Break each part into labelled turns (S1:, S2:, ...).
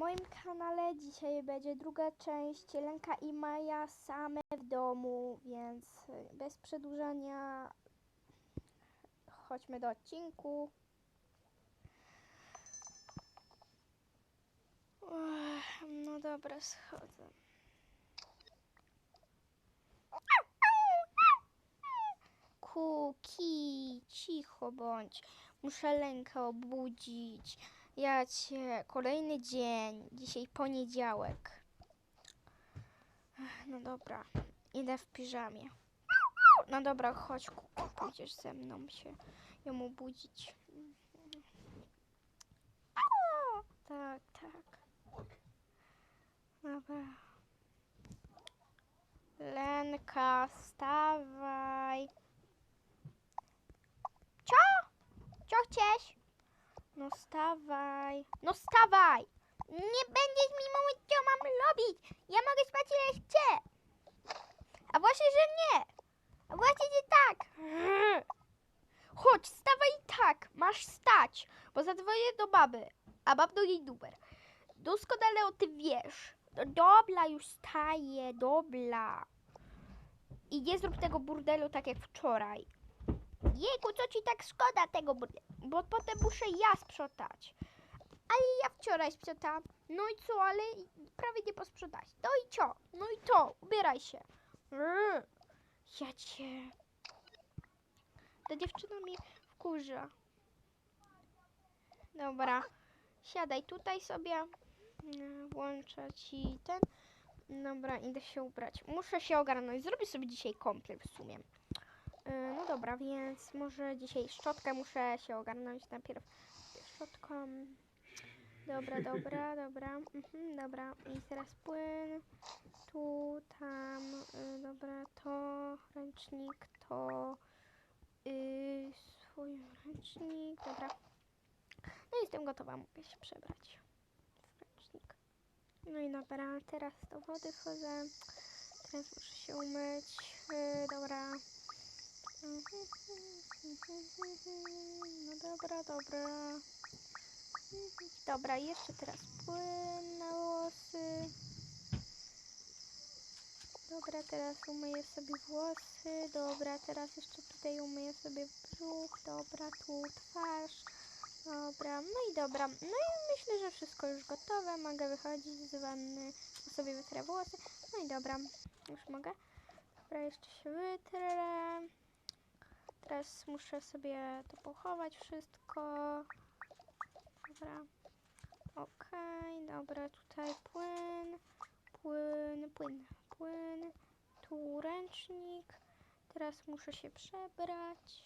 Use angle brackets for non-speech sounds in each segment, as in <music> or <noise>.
S1: moim kanale dzisiaj będzie druga część Lenka i Maja same w domu, więc y, bez przedłużania chodźmy do odcinku. No dobra, schodzę. Kuki, cicho bądź. Muszę Lenkę obudzić. Ja cię, kolejny dzień. Dzisiaj poniedziałek. No dobra, idę w piżamie. No dobra, chodź, kuku, pójdziesz ze mną się ją obudzić. Tak, tak. Dobra. Lenka, wstawaj. Co? Co chcesz? No stawaj. No stawaj! Nie będziesz mi mówić, co mam robić. Ja mogę spać ile chcę. A właśnie, że nie. A właśnie, że tak. <laughs> Chodź, stawaj tak. Masz stać, bo zadzwonię do baby, a bab do jej numer. Doskonale o tym wiesz. No dobra, już staję, dobra. I nie zrób tego burdelu tak jak wczoraj. Jejku, co ci tak szkoda tego burdelu? Bo potem muszę ja sprzątać. Ale ja wczoraj sprzątałam. No i co, ale prawie nie posprzątałaś. No i co? No i to, ubieraj się. Ja cię... Ta dziewczyna mnie wkurza. Dobra, siadaj tutaj sobie. Włączę ci ten. Dobra, idę się ubrać. Muszę się ogarnąć. Zrobię sobie dzisiaj kąpiel w sumie. Yy, No dobra, więc może dzisiaj szczotkę muszę się ogarnąć najpierw szczotką. Dobra, dobra, <laughs> dobra, mhm, dobra. I teraz płyn. Tu, tam, y, dobra, to ręcznik, to y, swój ręcznik, dobra. No jestem gotowa, mogę się przebrać w ręcznik. No i dobra, teraz do wody wchodzę. Teraz muszę się umyć. Y, dobra. No dobra, dobra. Dobra, jeszcze teraz płyn na włosy. Dobra, teraz umyję sobie włosy. Dobra, teraz jeszcze tutaj umyję sobie brzuch. Dobra, tu twarz. Dobra, no i dobra. No i myślę, że wszystko już gotowe. Mogę wychodzić z wanny, sobie wytrę włosy. No i dobra, już mogę. Dobra, jeszcze się wytrę. Teraz muszę sobie to pochować wszystko. Dobra. Okej, dobra, tutaj płyn, płyn, płyn, płyn. Tu ręcznik. Teraz muszę się przebrać.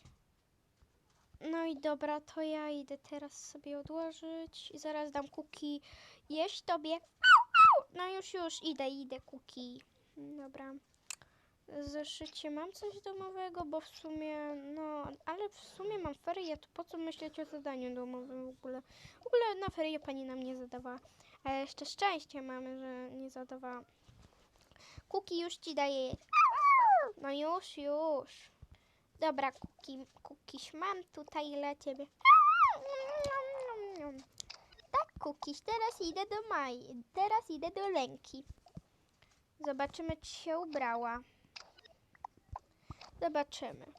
S1: No i dobra, to ja idę teraz sobie odłożyć i zaraz dam kuki jeść tobie. No już, już, idę, idę kuki. Dobra. Zeszycie mam coś domowego, bo w sumie, no, ale w sumie mam ferie, to po co myśleć o zadaniu domowym w ogóle? W ogóle na ferie pani nam nie zadawała. A jeszcze szczęście mamy, że nie zadawała. Kuki już ci daję. jeść. No już, już. Dobra, kuki, kukiś, mam tutaj dla ciebie. Tak, kukiś, teraz idę do Mai, teraz idę do Lenki. Zobaczymy, czy się ubrała. Zobaczymy.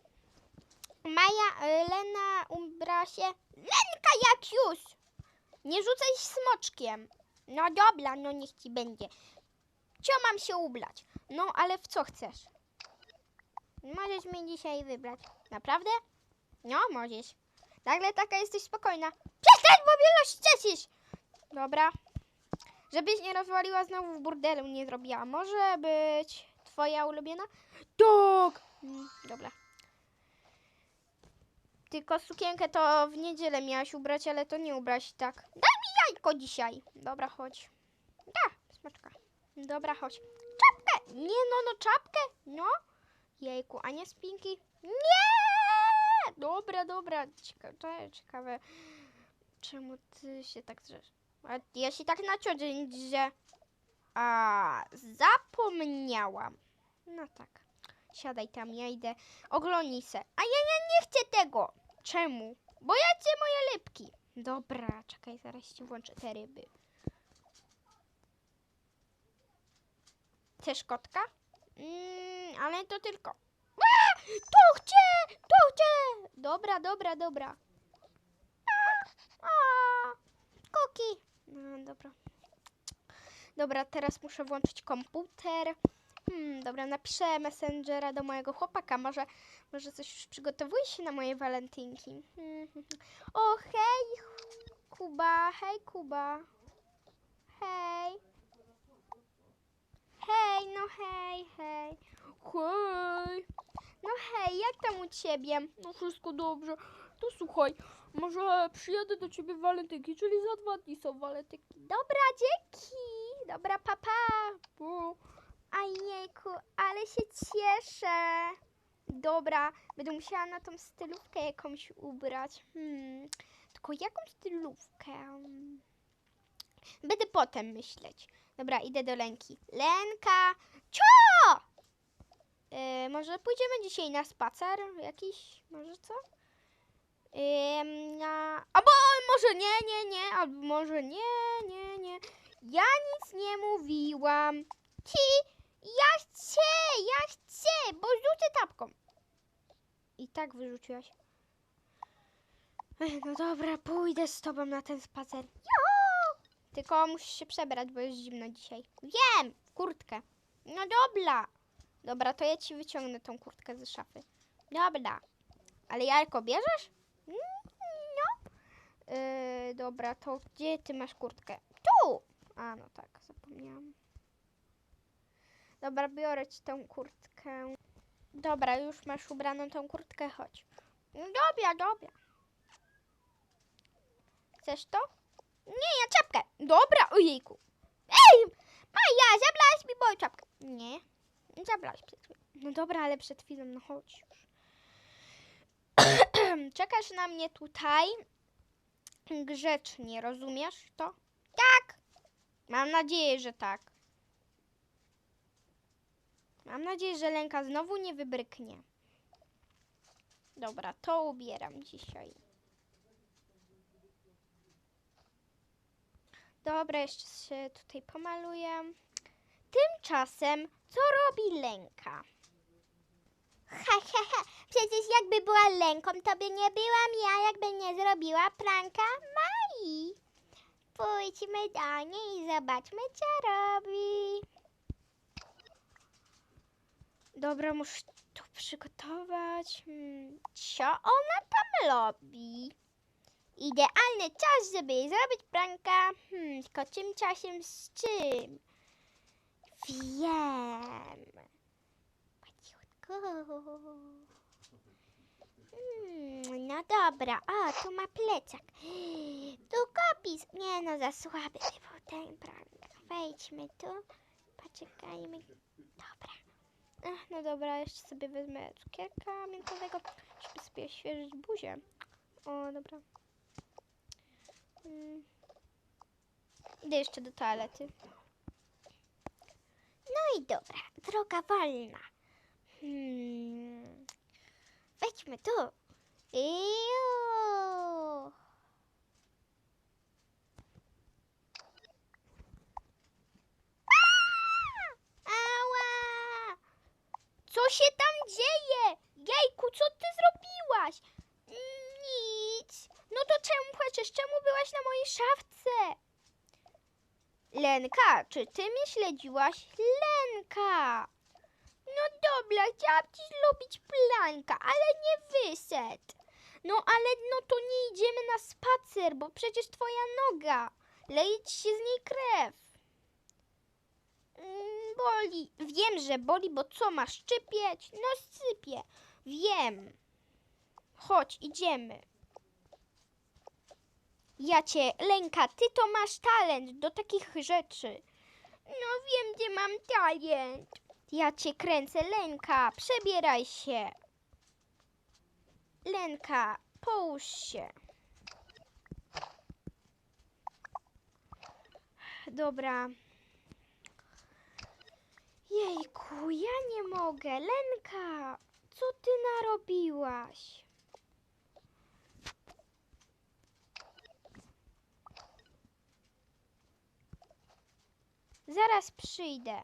S1: Maja, Lena ubrała się. Lenka, jak już! Nie rzucaj smoczkiem. No dobra, no niech ci będzie. Co mam się ubrać? No, ale w co chcesz? Możesz mnie dzisiaj wybrać. Naprawdę? No, możesz. Nagle taka jesteś spokojna. Przestań, bo mnie rozczesisz! Dobra. Żebyś nie rozwaliła znowu w burdelu, nie zrobiła. Może być twoja ulubiona? Tak! Mm, Dobra. Tylko sukienkę to w niedzielę miałaś ubrać, ale to nie ubrać tak. Daj mi jajko dzisiaj. Dobra, chodź. Da, smaczka. Dobra, chodź. Czapkę! Nie no, no czapkę? No. Jejku, a nie spinki? Nie! Dobra, dobra. Ciekawe, ciekawe. Czemu ty się tak drzesz? A ja się tak na co dzień drze. A, zapomniałam. No tak siadaj tam, ja idę, oglądnij se. A ja, ja nie chcę tego! Czemu? Bo ja chcę moje rybki. Dobra, czekaj, zaraz ci włączę te ryby. Chcesz kotka? Mm, ale to tylko. A! To chcę! To chcę! Dobra, dobra, dobra. A! A! Koki! No, dobra. Dobra, teraz muszę włączyć komputer. Hmm, dobra, napiszę Messengera do mojego chłopaka. Może, może coś już przygotowuje się na moje walentynki. Hmm. <laughs> O, hej, Kuba. Hej, Kuba. Hej. Hej, no hej, hej. Hej. No hej, jak tam u ciebie?
S2: No wszystko dobrze. To słuchaj, może przyjadę do ciebie w walentynki, czyli za dwa dni są walentynki.
S1: Dobra, dzięki. Dobra, papa.
S2: Bo
S1: A jejku, ale się cieszę. Dobra, będę musiała na tą stylówkę jakąś ubrać. Hmm, tylko jaką stylówkę? Będę potem myśleć. Dobra, idę do Lenki. Lenka! Cio! Yy, może pójdziemy dzisiaj na spacer jakiś? Może co? Ym, na... Albo może nie, nie, nie, albo może nie, nie, nie. Ja nic nie mówiłam. Ci, ja chcę, ja chcę, bo rzucę tapką. I tak wyrzuciłaś. No dobra, pójdę z tobą na ten spacer. Jo! Tylko musisz się przebrać, bo jest zimno dzisiaj. Wiem, kurtkę. No dobra. Dobra, to ja ci wyciągnę tą kurtkę ze szafy. Dobra. Ale Jarko, bierzesz? No. Yy, dobra, to gdzie ty masz kurtkę? Tu! A, no tak, zapomniałam. Dobra, biorę ci tą kurtkę. Dobra, już masz ubraną tą kurtkę, chodź. No dobra, dobra. Chcesz to? Nie, ja czapkę. Dobra, ojejku. Ej, Maja, zabrałaś mi moją czapkę. Nie, zabrałaś przed chwilą. No dobra, ale przed chwilą, no chodź już. <clears throat> Czekasz na mnie tutaj grzecznie, rozumiesz to? Tak. Mam nadzieję, że tak. Mam nadzieję, że Lenka znowu nie wybryknie. Dobra, to ubieram dzisiaj. Dobra, jeszcze się tutaj pomaluję. Tymczasem, co robi Lenka? Ha, ha, ha. Przecież jakby była Lenką, to by nie byłam ja, jakby nie zrobiła pranka Mai. Pójdźmy do niej i zobaczmy, co robi. Dobra, muszę to przygotować. Hmm, co ona tam robi? Idealny czas, żeby jej zrobić pranka. Hmm, tylko czym czasem z czym? Wiem. Hmm, no dobra, o, tu ma plecak. Długopis. Nie no, za słaby by był ten prank. Wejdźmy tu, poczekajmy. Dobra. Ach, no dobra, jeszcze sobie wezmę cukierka miętowego, żeby sobie świeżyć buzię. O, dobra. Mm. Idę jeszcze do toalety. No i dobra, droga wolna. Hmm. Wejdźmy tu. Iu. Ała! Co się tam dzieje? Jejku, co ty zrobiłaś? Nic. No to czemu płaczesz? Czemu byłaś na mojej szafce? Lenka, czy ty mnie śledziłaś? Lenka! No dobra, chciałam ci zrobić planka, ale nie wyszedł. No ale no to nie idziemy na spacer, bo przecież twoja noga. Leje ci się z niej krew. Mm, Boli. Wiem, że boli, bo co masz szczypieć? No sypie. Wiem. Chodź, idziemy. Ja cię, Lenka, ty to masz talent do takich rzeczy. No wiem, gdzie mam talent. Ja cię kręcę, Lenka, przebieraj się. Lenka, połóż się. Dobra. Jejku, ja nie mogę. Lenka, co ty narobiłaś? Zaraz przyjdę.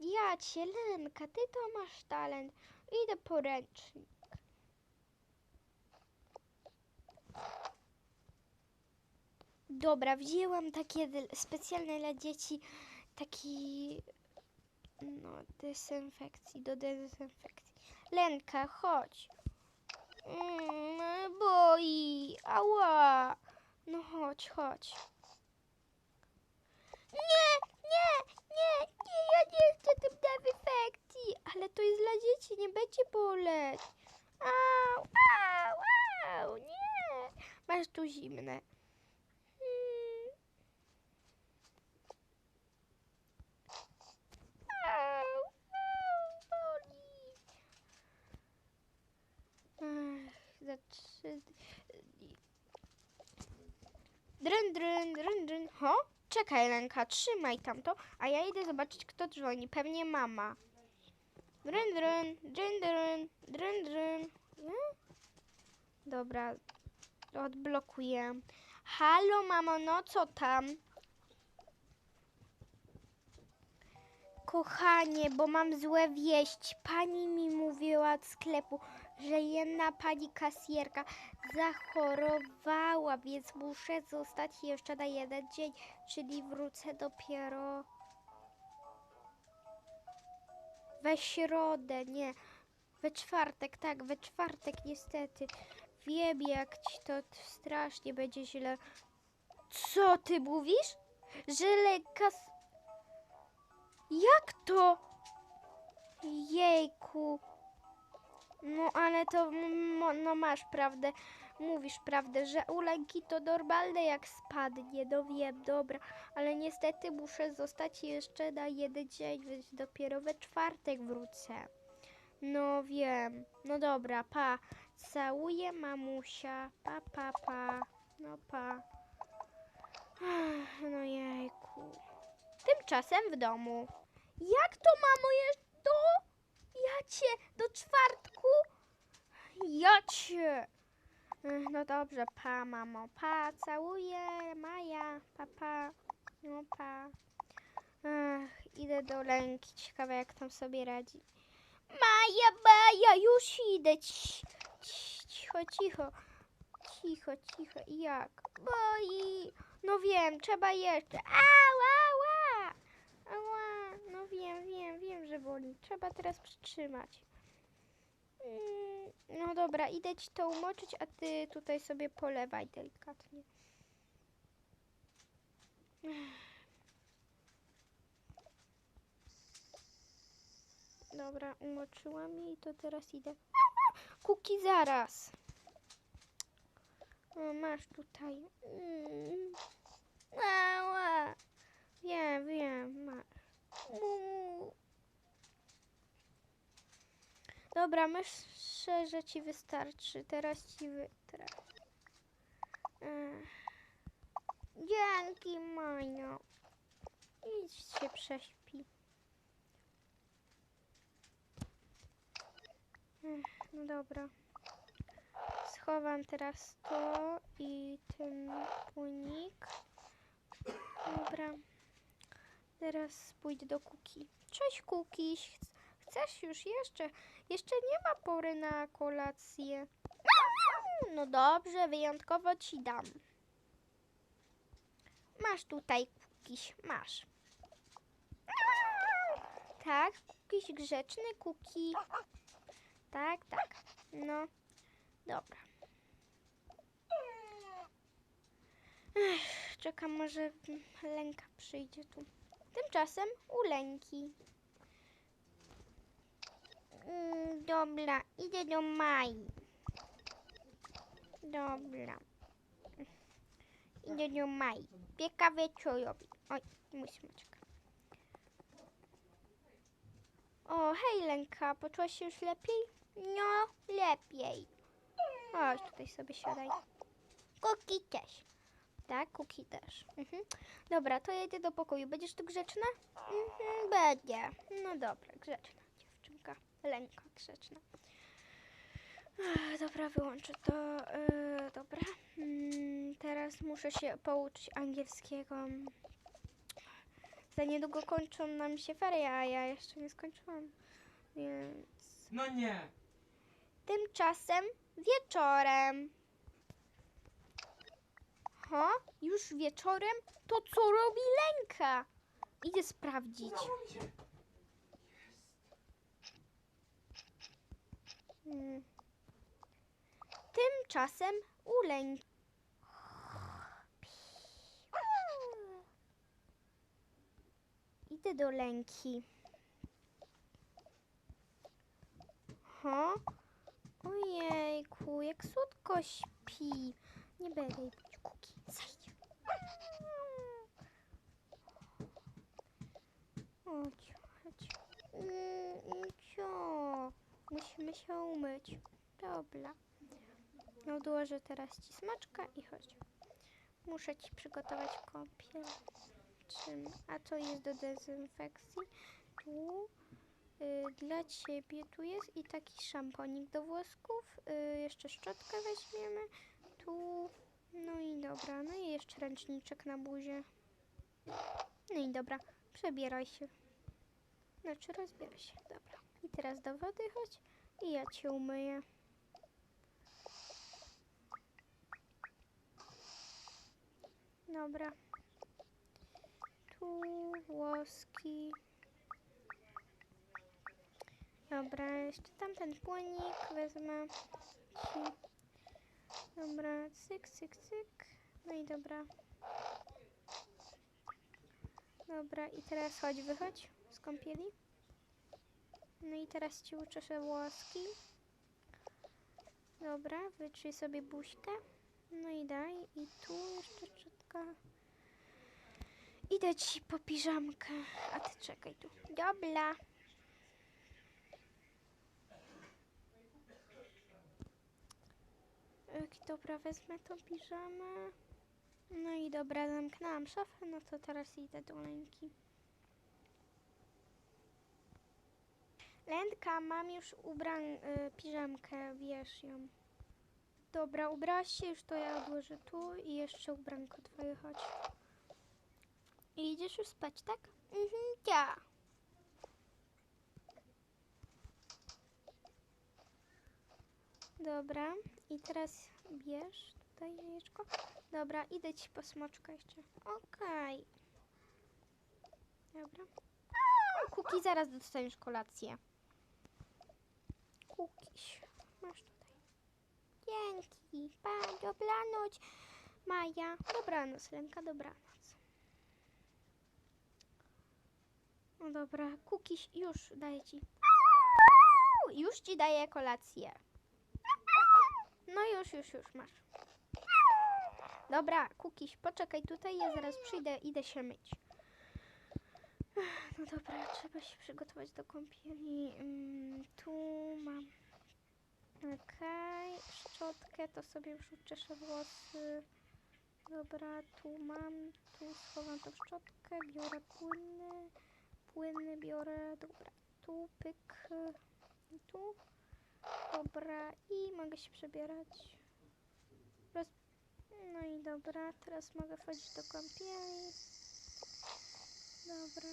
S1: Ja cię, Lenka, ty to masz talent. Idę poręcznik. Dobra, wzięłam takie specjalne dla dzieci taki no dezynfekcji, do dezynfekcji. Lenka, chodź. Mm, boi, ała. No chodź, chodź. Nie, nie, nie, nie, ja nie chcę tym dezynfekcji. Ale to jest dla dzieci, nie będzie boleć. Au, au, au, nie. Masz tu zimne. Mm. Au, au, boli. Ech, za trzy... Dryn, dryn, dryn, dryn. Ho? Czekaj, Lenka, trzymaj tamto, a ja idę zobaczyć, kto dzwoni. Pewnie mama. Dryn, dryn, dryn, dryn, dryn, dryn. Nie? Dobra, odblokuję. Halo, mamo, no co tam? Kochanie, bo mam złe wieści. Pani mi mówiła od sklepu, że jedna pani kasjerka zachorowała, więc muszę zostać jeszcze na jeden dzień, czyli wrócę dopiero we środę, nie, we czwartek, tak, we czwartek niestety. Wiem, jak ci to strasznie będzie źle. Co ty mówisz? Że lekarz... Jak to? Jejku. No ale to no masz prawdę. Mówisz prawdę, że u Lenki to normalne jak spadnie. No wiem, dobra. Ale niestety muszę zostać jeszcze na jeden dzień, więc dopiero we czwartek wrócę. No wiem. No dobra, pa. Całuję mamusia. Pa, pa, pa. No pa. Ach, No jejku. Tymczasem w domu. Jak to, mamo, jest to? Ja cię do czwartku? Ja cię. Ech, No dobrze, pa, mamo, pa, całuję, Maja, pa, pa, no pa. Ech, idę do Lenki, ciekawe jak tam sobie radzi. Maja, Maja, już idę, Ci- ci- cicho, cicho, cicho, cicho, jak? Boi, no wiem, trzeba jeszcze, au, au. Wiem, wiem, wiem, że boli. Trzeba teraz przytrzymać. Mm, No dobra, idę ci to umoczyć, a ty tutaj sobie polewaj delikatnie. Dobra, umoczyłam jej, to teraz idę. Kuki zaraz. O, masz tutaj. Mm. Wiem, wiem, masz. Dobra, myślę, że ci wystarczy. Teraz ci wy... Teraz. Dzięki, Maja. Idź się prześpi. No dobra. Schowam teraz to i ten płynik. Dobra. Teraz pójdę do Kuki. Cześć Kuki. Chc- Chcesz już jeszcze? Jeszcze nie ma pory na kolację. No dobrze, wyjątkowo ci dam. Masz tutaj Kukiś, masz. Tak, Kukiś grzeczny, Kuki. Tak, tak. No, dobra. Ech, czekam, może Lenka przyjdzie tu. Tymczasem u. Mm, Dobra, idę do Mai. Dobra. Idę do Mai. Ciekawe co robi. Oj, mój smaczek. O, hej Lenka, poczułaś się już lepiej? No, lepiej. Chodź, tutaj sobie siadaj. Kuki też. Tak, Kuki też. Mhm. Dobra, to ja idę do pokoju. Będziesz tu grzeczna? Mhm, będzie. No dobra, grzeczna dziewczynka. Lenka grzeczna. Ech, Dobra, wyłączę to. Yy, dobra. Mm, teraz muszę się pouczyć angielskiego. Za niedługo kończą nam się ferie, a ja jeszcze nie skończyłam. Więc
S3: No nie.
S1: tymczasem wieczorem. Ha? Już wieczorem? To co robi Lenka? Idę sprawdzić. Hmm. Tymczasem u Lenki. Idę do Lenki. Ha? Ojejku, jak słodko śpi. Nie będę jej. Zajdź. Chodź, chodź. Mm, Co? Musimy się umyć. Dobra. Odłożę teraz ci smaczka i chodź. Muszę ci przygotować kąpiel. Czym? A to jest do dezynfekcji. Tu y, dla ciebie tu jest i taki szamponik do włosków. Y, jeszcze szczotkę weźmiemy. Tu. No i dobra. No i jeszcze ręczniczek na buzie. No i dobra. Przebieraj się. Znaczy rozbieraj się. Dobra. I teraz do wody chodź i ja cię umyję. Dobra. Tu włoski. Dobra, jeszcze tamten płonik wezmę ci. Dobra, cyk, cyk, cyk. No i dobra. Dobra, i teraz chodź, wychodź z kąpieli. No i teraz ci uczeszę włoski. Dobra, wytrzyj sobie buźkę. No i daj. I tu jeszcze szczotka. Idę ci po piżamkę. A ty czekaj tu. Dobra. Dobra, wezmę tą piżamę. No i dobra, zamknęłam szafę, no to teraz idę do Lenki. Lenka, mam już ubran y, piżamkę, bierz ją. Dobra, ubrałaś się już, to ja odłożę tu i jeszcze ubranko twoje, chodź. I idziesz już spać, tak? Mhm, ja. Dobra, i teraz bierz tutaj jajeczko. Dobra, idę ci po smoczka jeszcze. Okej. Dobra. Kuki, zaraz dostaniesz kolację. Kukiś, masz tutaj. Dzięki, pa, dobranoc. Maja, dobranoc, Lenka, dobranoc. No dobra, Kukiś, już daję ci. Już ci daję kolację. No już, już, już masz. Dobra, Kukiś, poczekaj tutaj, ja zaraz przyjdę, idę się myć. No dobra, trzeba się przygotować do kąpieli. Mm, tu mam. Okej, szczotkę, to sobie już uczeszę włosy. Dobra, tu mam, tu schowam tą szczotkę, biorę płynny, płynny biorę, dobra, tu pyk, tu, dobra, i mogę się przebierać. Roz... No i dobra, teraz mogę wchodzić do kąpieli. Dobra.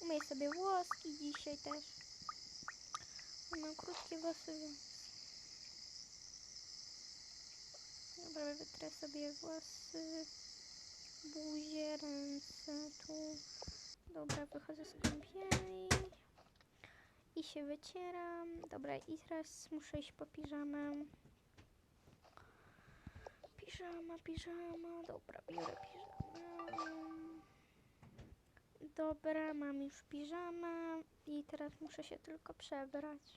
S1: Umyję sobie włoski dzisiaj też. Mam krótkie włosy, więc... Dobra, wytrę sobie włosy, buzię, ręce, tu. Dobra, wychodzę z kąpieli i się wycieram. Dobra, i teraz muszę iść po piżamę. Piżama, piżama, dobra, biorę piżamę. Dobra, mam już piżamę i teraz muszę się tylko przebrać.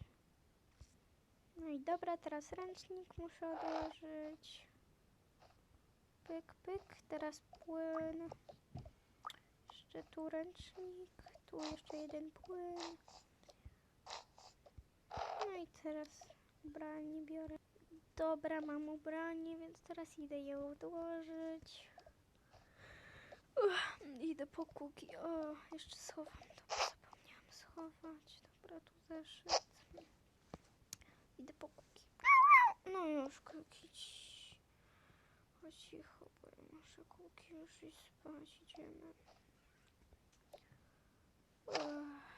S1: No i dobra, teraz ręcznik muszę odłożyć. Pyk, pyk, teraz płyn. Jeszcze tu ręcznik, tu jeszcze jeden płyn. No i teraz ubranie biorę. Dobra, mam ubranie, więc teraz idę je odłożyć. Uch, idę po kuki. O, jeszcze schowam to. Zapomniałam schować. Dobra, tu zeszyt. Idę po kuki. No już kuki. O cicho, bo ja muszę kuki już i spać. Idziemy. Uch.